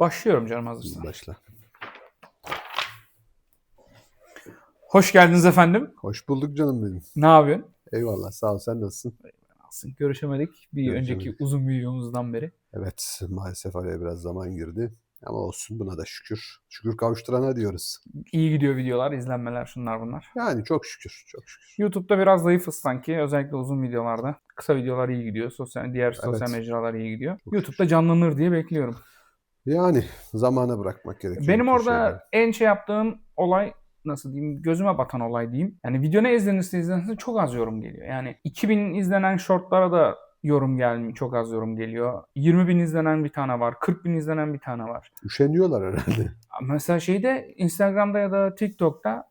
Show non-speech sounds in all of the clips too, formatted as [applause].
Başlıyorum canım hazırsan. Başla. Hoş geldiniz efendim. Hoş bulduk canım benim. Ne yapıyorsun? Eyvallah sağ ol sen nasılsın? Nasılsın? Görüşemedik bir Görüşemedik. önceki uzun videomuzdan beri. Evet maalesef araya biraz zaman girdi. Ama olsun buna da şükür. Şükür kavuşturana diyoruz. İyi gidiyor videolar, izlenmeler şunlar bunlar. Yani çok şükür çok şükür. YouTube'da biraz zayıfız sanki. Özellikle uzun videolarda. Kısa videolar iyi gidiyor. Sosyal diğer sosyal Evet. mecralar iyi gidiyor. Çok YouTube'da canlanır diye bekliyorum. Yani zamana bırakmak gerekiyor. Benim orada şeyleri. en şey yaptığım olay nasıl diyeyim gözüme batan olay diyeyim. Yani video ne izlenirse izlenirse çok az yorum geliyor. Yani 2000 izlenen shortlara da yorum gelmiyor. Çok az yorum geliyor. 20 bin izlenen bir tane var. 40 bin izlenen bir tane var. Üşeniyorlar herhalde. Mesela şeyde Instagram'da ya da TikTok'ta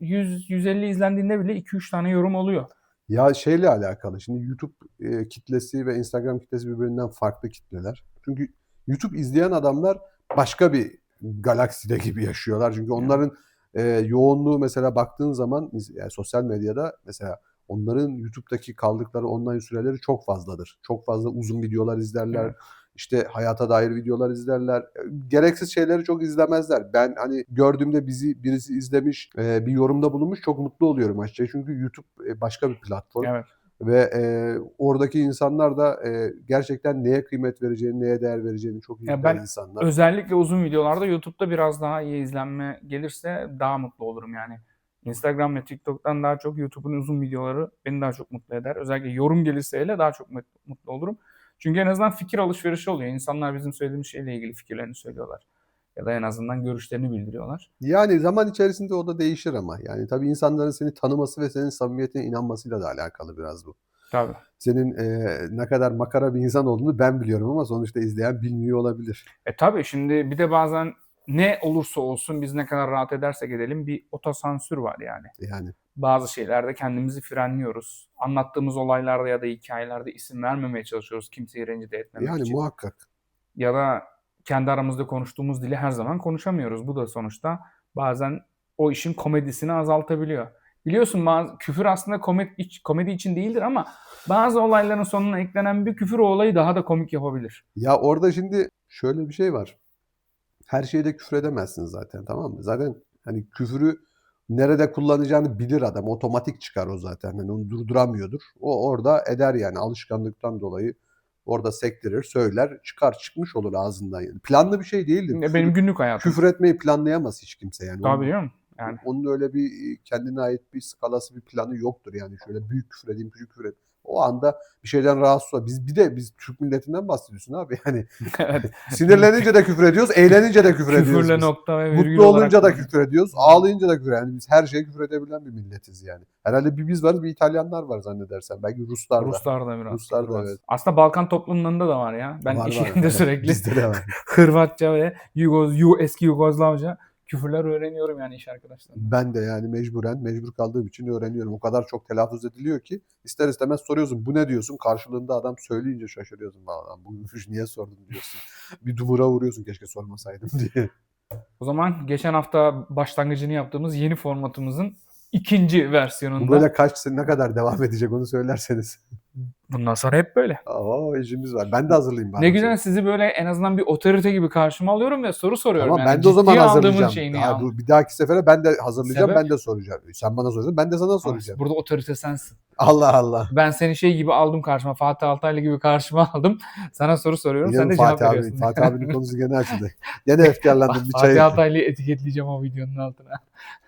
100-150 izlendiğinde bile 2-3 tane yorum oluyor. Ya şeyle alakalı. Şimdi YouTube e, kitlesi ve Instagram kitlesi birbirinden farklı kitleler. Çünkü YouTube izleyen adamlar başka bir galakside gibi yaşıyorlar. Çünkü onların e, yoğunluğu mesela baktığın zaman yani sosyal medyada mesela onların YouTube'daki kaldıkları online süreleri çok fazladır. Çok fazla uzun videolar izlerler. Evet. İşte hayata dair videolar izlerler. E, Gereksiz şeyleri çok izlemezler. Ben hani gördüğümde bizi birisi izlemiş, e, bir yorumda bulunmuş çok mutlu oluyorum açıkçası. Çünkü YouTube e, başka bir platform Evet. Ve e, oradaki insanlar da e, gerçekten neye kıymet vereceğini, neye değer vereceğini çok iyi bilen insanlar. Özellikle uzun videolarda YouTube'da biraz daha iyi izlenme gelirse daha mutlu olurum yani. Instagram ve TikTok'tan daha çok YouTube'un uzun videoları beni daha çok mutlu eder. Özellikle yorum gelirse hele daha çok mut- mutlu olurum. Çünkü en azından fikir alışverişi oluyor. İnsanlar bizim söylediğimiz şeyle ilgili fikirlerini söylüyorlar. Ya da en azından görüşlerini bildiriyorlar. Yani zaman içerisinde o da değişir ama. Yani tabii insanların seni tanıması ve senin samimiyetine inanmasıyla da alakalı biraz bu. Tabii. Senin e, ne kadar makara bir insan olduğunu ben biliyorum ama sonuçta izleyen bilmiyor olabilir. E tabii şimdi bir de bazen ne olursa olsun biz ne kadar rahat edersek edelim bir otosansür var yani. Yani bazı şeylerde kendimizi frenliyoruz. Anlattığımız olaylarda ya da hikayelerde isim vermemeye çalışıyoruz kimseyi rencide etmemek yani için. muhakkak. Ya da kendi aramızda konuştuğumuz dili her zaman konuşamıyoruz. Bu da sonuçta bazen o işin komedisini azaltabiliyor. Biliyorsun bazı küfür aslında komedi, komedi için değildir ama bazı olayların sonuna eklenen bir küfür o olayı daha da komik yapabilir. Ya orada şimdi şöyle bir şey var. Her şeyde küfür edemezsin zaten tamam mı? Zaten hani küfürü nerede kullanacağını bilir adam. Otomatik çıkar o zaten. Hani onu durduramıyordur. O orada eder yani alışkanlıktan dolayı. Orada sektirir, söyler, çıkar çıkmış olur ağzından yani. Planlı bir şey değildir. Küfür, Benim günlük hayatım. küfür etmeyi planlayamaz hiç kimse yani. Tabii biliyor musun? Yani. Onun öyle bir kendine ait bir skalası, bir planı yoktur yani. Şöyle büyük küfür edeyim, küçük küfür edeyim. O anda bir şeyden rahatsız ol. Biz bir de biz Türk milletinden bahsediyorsun abi. Yani [laughs] evet. sinirlenince de küfür ediyoruz, eğlenince de küfür ediyoruz. Küfürle biz. nokta ve virgül Mutlu olunca da küfür ediyoruz, ağlayınca da küfür. Yani biz her şeye küfür edebilen bir milletiz yani. Herhalde bir biz varız, bir İtalyanlar var zannedersen. Belki Ruslar da. Ruslar da biraz. Ruslar da evet. Aslında Balkan toplumlarında da var ya. Ben Var, iş var. sürekli Bizde de var. [laughs] Hırvatça ve Yugoz, Yu, eski Yugoslavca küfürler öğreniyorum yani iş arkadaşlarımla. Ben de yani mecburen, mecbur kaldığım için öğreniyorum. O kadar çok telaffuz ediliyor ki ister istemez soruyorsun bu ne diyorsun? Karşılığında adam söyleyince şaşırıyorsun. Valla buymuş niye sordun diyorsun. [laughs] Bir dumura vuruyorsun keşke sormasaydım [laughs] diye. O zaman geçen hafta başlangıcını yaptığımız yeni formatımızın ikinci versiyonunda. Bu böyle kaç ne kadar devam edecek onu söylerseniz. [laughs] Bundan sonra hep böyle. Aa işimiz var. Ben de hazırlayayım. bari Ne güzel zaman. sizi böyle en azından bir otorite gibi karşıma alıyorum ve soru soruyorum. Tamam yani. ben de o zaman hazırlayacağım. ya. bu, bir dahaki sefere ben de hazırlayacağım. Sebep? Ben de soracağım. Sen bana soracaksın. Ben de sana soracağım. Burada otorite sensin. Allah Allah. Ben seni şey gibi aldım karşıma. Fatih Altaylı gibi karşıma [laughs] aldım. Sana soru soruyorum. Yine sen de cevap Fatih abi, veriyorsun. Fatih abinin [laughs] konusu gene açıldı. Gene efkarlandım. Bir çay, Fatih Altaylı'yı etiketleyeceğim o videonun altına.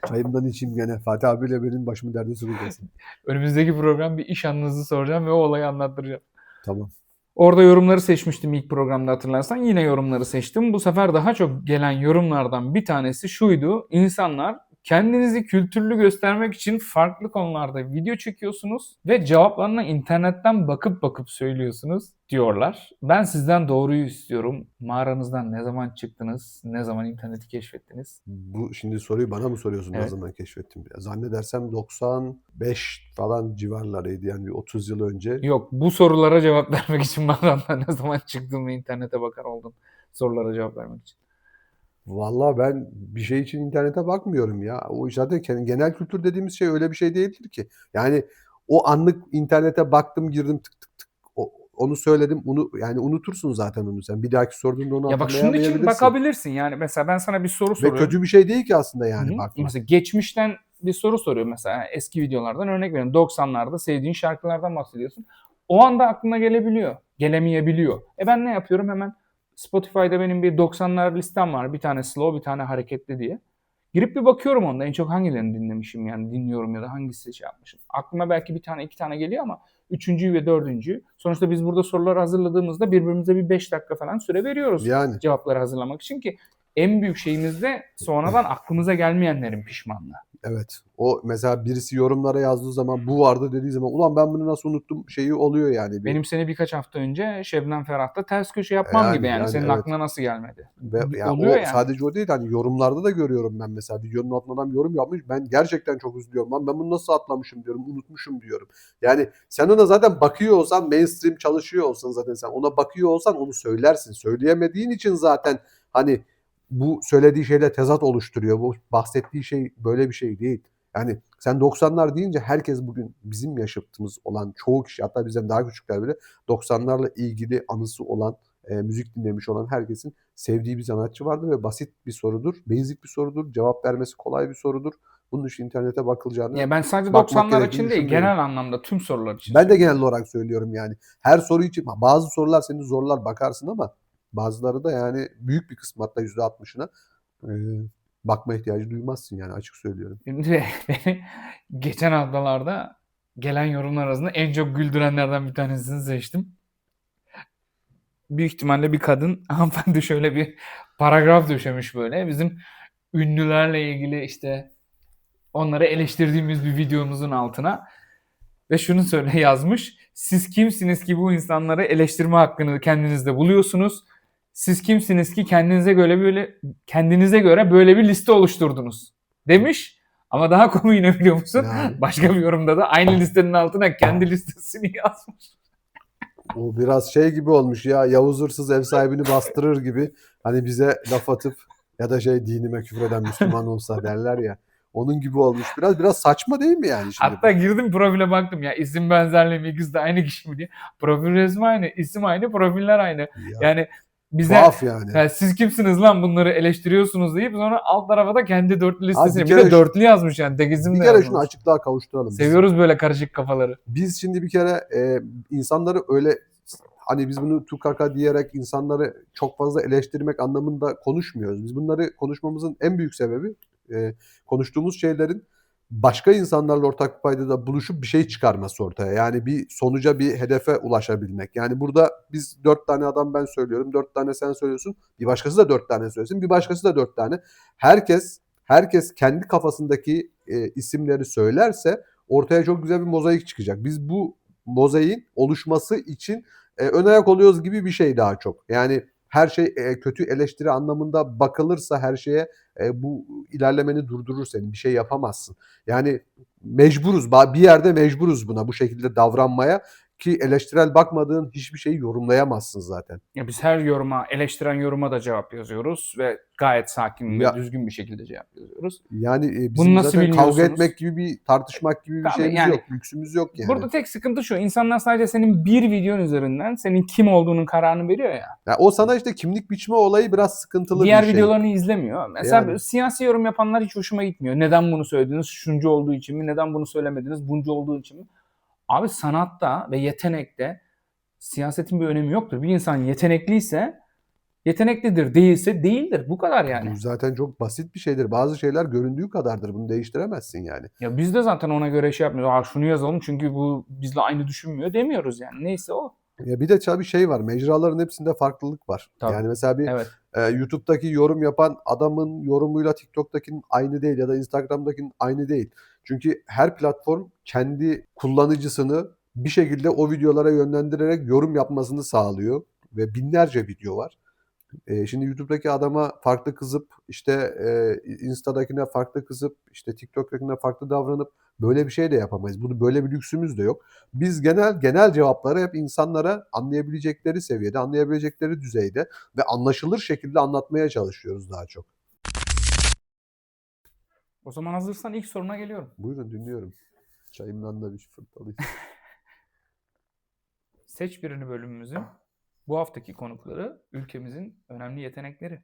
çayımdan içeyim gene. Fatih abiyle benim başımı derde sokacaksın. Önümüzdeki program bir iş anınızı soracağım ve o olayı anlattıracağım. Tamam. Orada yorumları seçmiştim ilk programda hatırlarsan. Yine yorumları seçtim. Bu sefer daha çok gelen yorumlardan bir tanesi şuydu. İnsanlar kendinizi kültürlü göstermek için farklı konularda video çekiyorsunuz ve cevaplarına internetten bakıp bakıp söylüyorsunuz diyorlar. Ben sizden doğruyu istiyorum. Mağaranızdan ne zaman çıktınız? Ne zaman interneti keşfettiniz? Bu şimdi soruyu bana mı soruyorsun ne Evet. zaman keşfettim? Ya Zannedersem 95 falan civarlarıydı yani bir 30 yıl önce. Yok bu sorulara cevap vermek için [laughs] mağarandan ne zaman çıktın ve internete bakar oldun? Sorulara cevap vermek için. Vallahi ben bir şey için internete bakmıyorum ya. O zaten kendi- genel kültür dediğimiz şey öyle bir şey değildir ki. Yani o anlık internete baktım girdim tık tık tık. O, onu söyledim. Onu yani unutursun zaten onu sen. Bir dahaki sorduğunda onu Ya bak şunun için hatırlayamayabilirsin. bakabilirsin. Yani mesela ben sana bir soru Ve soruyorum. kötü bir şey değil ki aslında Hı yani hı. bakmak. Mesela geçmişten bir soru soruyor mesela eski videolardan örnek veriyorum. 90'larda sevdiğin şarkılardan bahsediyorsun. O anda aklına gelebiliyor. Gelemeyebiliyor. E ben ne yapıyorum hemen Spotify'da benim bir 90'lar listem var. Bir tane slow bir tane hareketli diye. Girip bir bakıyorum onda en çok hangilerini dinlemişim yani dinliyorum ya da hangisi şey yapmışım. Aklıma belki bir tane iki tane geliyor ama üçüncüyü ve dördüncüyü. Sonuçta biz burada soruları hazırladığımızda birbirimize bir 5 dakika falan süre veriyoruz Yani cevapları hazırlamak için ki en büyük şeyimiz de sonradan aklımıza gelmeyenlerin pişmanlığı. evet. O mesela birisi yorumlara yazdığı zaman bu vardı dediği zaman ulan ben bunu nasıl unuttum şeyi oluyor yani. Bir- Benim seni birkaç hafta önce Şebnem Ferah'ta ters köşe yapmam Yani, gibi yani. yani Senin evet. aklına nasıl gelmedi? Ve yani Oluyor o yani. sadece o değil hani yorumlarda da görüyorum ben mesela videonun altına adam yorum yapmış. Ben gerçekten çok üzülüyorum. Lan ben bunu nasıl atlamışım diyorum, unutmuşum diyorum. Yani sen ona zaten bakıyor olsan, mainstream çalışıyor olsan zaten sen ona bakıyor olsan onu söylersin. Söyleyemediğin için zaten hani bu söylediği şeyle tezat oluşturuyor. Bu bahsettiği şey böyle bir şey değil. Yani sen 90'lar deyince herkes bugün bizim yaşıtımız olan çoğu kişi hatta bizden daha küçükler bile 90'larla ilgili anısı olan e, müzik dinlemiş olan herkesin sevdiği bir sanatçı vardır ve basit bir sorudur. Basic bir sorudur. Cevap vermesi kolay bir sorudur. Bunun için internete bakılacağını Ya ben sadece Bakmak 90'lar gerektiğini için değil, genel anlamda tüm sorular için. ben de genel olarak söylüyorum yani. Her soru için bazı sorular seni zorlar bakarsın ama bazıları da yani büyük bir kısmı hatta %60'ına e, bakma ihtiyacı duymazsın yani açık söylüyorum. Şimdi [laughs] geçen haftalarda gelen yorumlar arasında en çok güldürenlerden bir tanesini seçtim. Büyük ihtimalle bir kadın [laughs] hanımefendi şöyle bir paragraf döşemiş böyle. Bizim ünlülerle ilgili işte onları eleştirdiğimiz bir videomuzun altına. Ve şunu söyle [laughs] yazmış. Siz kimsiniz ki bu insanları eleştirme hakkını kendinizde buluyorsunuz? Siz kimsiniz ki kendinize göre böyle kendinize göre böyle bir liste oluşturdunuz? Demiş. Ama daha [laughs] komiği ne biliyor musun? Yani. Başka bir yorumda da aynı listenin altına kendi listesini yazmış. O biraz şey gibi olmuş ya Yavuz Hırsız ev sahibini bastırır gibi hani bize laf atıp ya da şey dinime küfreden Müslüman olsa derler ya. Onun gibi olmuş. Biraz biraz saçma değil mi yani şimdi? Hatta girdim profile baktım ya isim benzerliği mi ikisi de aynı kişi mi diye. Profil resmi aynı, isim aynı, profiller aynı. Ya, Yani bize tuhaf yani. Ya siz kimsiniz lan bunları eleştiriyorsunuz deyip sonra alt tarafa da kendi dörtlü listesini. bir Bir, kere de dörtlü yazmış yani. İsim bir kere yazmamış. şunu açıklığa kavuşturalım. Biz- Seviyoruz böyle karışık kafaları. Biz şimdi bir kere e, insanları öyle hani biz bunu tukaka diyerek insanları çok fazla eleştirmek anlamında konuşmuyoruz. Biz bunları konuşmamızın en büyük sebebi e, konuştuğumuz şeylerin başka insanlarla ortak paydada buluşup bir şey çıkarması ortaya. Yani bir sonuca bir hedefe ulaşabilmek. Yani burada biz dört tane adam ben söylüyorum, dört tane sen söylüyorsun. Bir başkası da dört tane söylesin, bir başkası da dört tane. Herkes herkes kendi kafasındaki e, isimleri söylerse ortaya çok güzel bir mozaik çıkacak. Biz bu mozaiğin oluşması için e, ön ayak oluyoruz gibi bir şey daha çok. Yani her şey e, kötü eleştiri anlamında bakılırsa her şeye e, bu ilerlemeni durdurur seni. Bir şey yapamazsın. Yani mecburuz. Bir yerde mecburuz buna bu şekilde davranmaya ki eleştirel bakmadığın hiçbir şeyi yorumlayamazsın zaten. Ya biz her yoruma, eleştiren yoruma da cevap yazıyoruz ve gayet sakin Ya- ve düzgün bir şekilde cevap yazıyoruz. Yani e, bizim Bunu nasıl zaten kavga etmek gibi bir tartışmak gibi bir Tabii şeyimiz yani- yok. Lüksümüz yok yani. Burada tek sıkıntı şu. insanlar sadece senin bir videon üzerinden senin kim olduğunun kararını veriyor ya. Ya o sana işte kimlik biçme olayı biraz sıkıntılı Diğer bir şey. videolarını izlemiyor. Mesela Yani. siyasi yorum yapanlar hiç hoşuma gitmiyor. Neden bunu söylediniz? Şuncu olduğu için mi? Neden bunu söylemediniz? Buncu olduğu için mi? Abi sanatta ve yetenekte siyasetin bir önemi yoktur. Bir insan yetenekliyse yeteneklidir, değilse değildir. Bu kadar yani. Bu zaten çok basit bir şeydir. Bazı şeyler göründüğü kadardır. Bunu değiştiremezsin yani. Ya biz de zaten ona göre şey yapmıyoruz. Aa şunu yazalım çünkü bu bizle aynı düşünmüyor demiyoruz yani. Neyse o. Ya bir de tabii şey var. Mecraların hepsinde farklılık var. Tabii. Yani mesela bir Evet. e, YouTube'daki yorum yapan adamın yorumuyla TikTok'takinin aynı değil ya da Instagram'dakinin aynı değil. Çünkü her platform kendi kullanıcısını bir şekilde o videolara yönlendirerek yorum yapmasını sağlıyor ve binlerce video var. E, şimdi YouTube'daki adama farklı kızıp işte e, Insta'dakine farklı kızıp işte TikTok'takine farklı davranıp böyle bir şey de yapamayız. Bunu böyle bir lüksümüz de yok. Biz genel genel cevapları hep insanlara anlayabilecekleri seviyede, anlayabilecekleri düzeyde ve anlaşılır şekilde anlatmaya çalışıyoruz daha çok. O zaman hazırsan ilk soruna geliyorum. Buyurun dinliyorum. Çayımdan da bir fırtalayayım. [laughs] Seç Birini bölümümüzün bu haftaki konukları ülkemizin önemli yetenekleri.